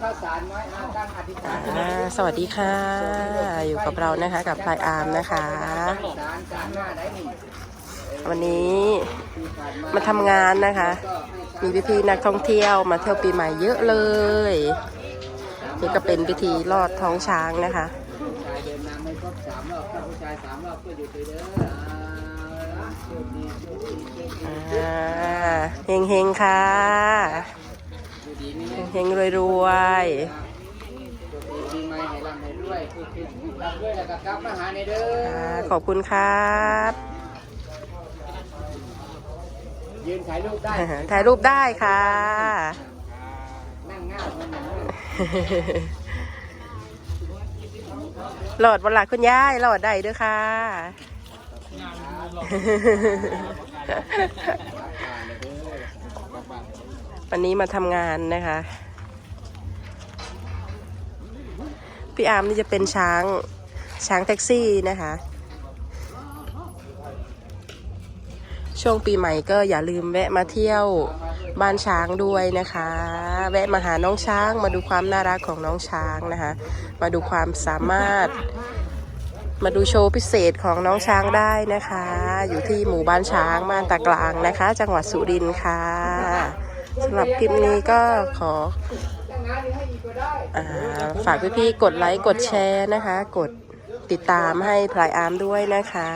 ข้าวสารไหมอ่าตั้งอธิษฐานอ่าสวัสดีค่ะ อยู่กับเรานะคะกับพลายอาร์มนะคะ สารสารหน้าได้นี่วันนี้ที่ผ่านมามาทำงานนะคะ มีพี่ๆนักท่องเที่ยวมาเที่ยวปีใหม่เยอะเลย นี่ก็เป็นพิธีลอดท้องช้างนะคะ ผู้ชายเดินน้ำให้ครบสามรอบถ้าผู้ชายสามรอบก็หยุดไปเด้อเอาละโชคดีโชคดีโชคดี อ่าเฮงเฮงๆค่ะอยู่ ดีมีเฮแรงงเฮงๆรวยโชคดีปีใหม่ให้ร่ำให้รวยคือคือรับด้วยแล้วก็กลับมาหาในเด้ๆอ่าอขอบคุณครับ ยืนถ่ายรูปได้ ถ่ายรูปได้ค่ะ นั่งง่ายมันอย่างนั้นหลอดวันหลักคุณยายหลอดได้ด้วยค่ะ วันนี้มาทำงานนะคะ พี่อาร์มนี่จะเป็นช้างช้างแท็กซี่นะคะ ช่วงปีใหม่ก็อย่าลืมแวะมาเที่ยวบ้านช้างด้วยนะคะ แวะมาหาน้องช้าง มาดูความน่ารักของน้องช้างนะคะ มาดูความสามารถ มาดูโชว์พิเศษของน้องช้างได้นะคะ อยู่ที่หมู่บ้านช้างบ้านตากลางนะคะ จังหวัดสุรินทร์ค่ะ สำหรับคลิปนี้ก็ขออฝากพี่ๆกดไลค์ กดแชร์นะคะ กดติดตามให้พลายอาร์มด้วยนะคะ